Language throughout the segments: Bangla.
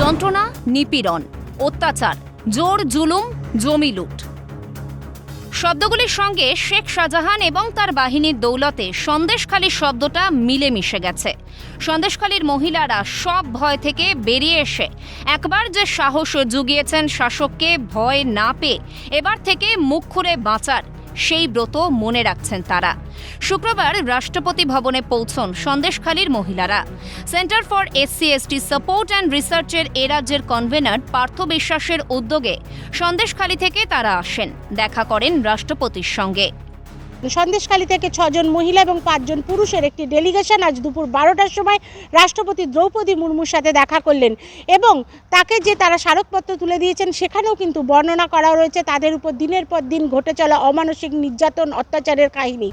যন্ত্রণা, নিপীড়ন, অত্যাচার, জোর, জুলুম, জমি লুট। শব্দগুলির সঙ্গে শেখ শাহজাহান এবং তার বাহিনীর দৌলতে সন্দেশখালী শব্দটা মিলে মিশে গেছে। সন্দেশখালীর মহিলারা সব ভয় থেকে বেরিয়ে এসে একবার যে সাহস জুগিয়েছেন শাসককে ভয় না পেয়ে, এবার থেকে মুখ খুঁড়ে বাঁচার সেই ব্রত মনে রাখছেন তারা। শুক্রবার রাষ্ট্রপতি ভবনে পৌঁছন সন্দেশখালীর মহিলারা। Centre for SC ST support and রিসার্চের এ রাজ্যের কনভেনার পার্থ বিশ্বাসের উদ্যোগে সন্দেশখালী থেকে তারা আসেন। দেখা করেন রাষ্ট্রপতির সঙ্গে। সন্দেশখালী থেকে ছজন মহিলা এবং পাঁচজন পুরুষের একটি ডেলিগেশন আজ দুপুর বারোটার সময় রাষ্ট্রপতি দ্রৌপদী মুর্মুর সাথে দেখা করলেন এবং তাকে যে তারা স্মারকপত্র তুলে দিয়েছেন সেখানেও কিন্তু বর্ণনা করা রয়েছে। তাদের উপর দিনের পর দিন ঘটে চলা অমানসিক নির্যাতন, অত্যাচারের কাহিনী।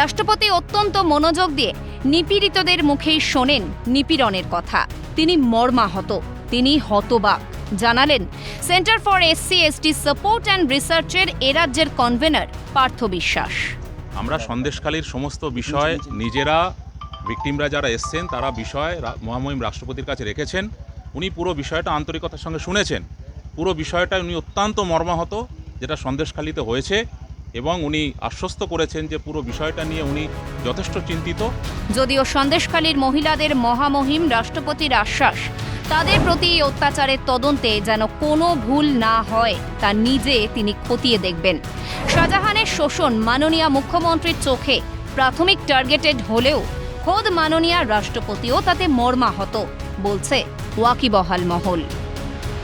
রাষ্ট্রপতি অত্যন্ত মনোযোগ দিয়ে নিপীড়িতদের মুখেই শোনেন নিপীড়নের কথা। তিনি মর্মাহত, তিনি হতবাক। জানালেন, centre for SC, ST support and রিসার্চের এ রাজ্যের কনভেনার পার্থ বিশ্বাস। আমরা সন্দেশখালীর সমস্ত বিষয় নিজেরা ভিকটিমরা যারা এসছেন, তারা বিষয় মহামহিম রাষ্ট্রপতির কাছে রেখেছেন। উনি পুরো বিষয়টা আন্তরিকতার সঙ্গে শুনেছেন। পুরো বিষয়টা উনি অত্যন্ত মর্মাহত, যেটা সন্দেশখালীতে হয়েছে এবং উনি আশ্বস্ত করেছেন যে পুরো বিষয়টা নিয়ে উনি যথেষ্ট চিন্তিত। যদিও সন্দেশখালীর মহিলাদের মহামহিম রাষ্ট্রপতির আশ্বাস তাদের প্রতি অত্যাচারের তদন্তে যেন কোনো ভুল না হয়, তা নিজে তিনি খতিয়ে দেখবেন। শাহজাহানের শোষণ মাননীয় মুখ্যমন্ত্রীর চোখে প্রাথমিক টার্গেটেড হলেও খোদ মাননীয় রাষ্ট্রপতিও তাতে মর্মাহত, বলছে ওয়াকিবহাল মহল।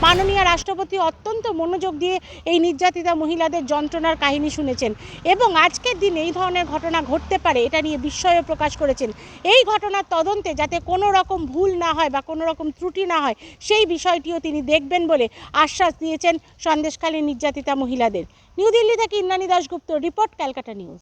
মাননীয় রাষ্ট্রপতি অত্যন্ত মনোযোগ দিয়ে এই নির্যাতিতা মহিলাদের যন্ত্রণার কাহিনী শুনেছেন এবং আজকের দিন এই ধরনের ঘটনা ঘটতে পারে এটা নিয়ে বিস্ময় প্রকাশ করেছেন। এই ঘটনার তদন্তে যাতে কোনো রকম ভুল না হয় বা কোনো রকম ত্রুটি না হয়, সেই বিষয়টিও তিনি দেখবেন বলে আশ্বাস দিয়েছেন সন্দেশখালী নির্যাতিতা মহিলাদের। নিউ দিল্লি থেকে ইন্দ্রাণী দাশগুপ্ত, রিপোর্ট ক্যালকাটা নিউজ।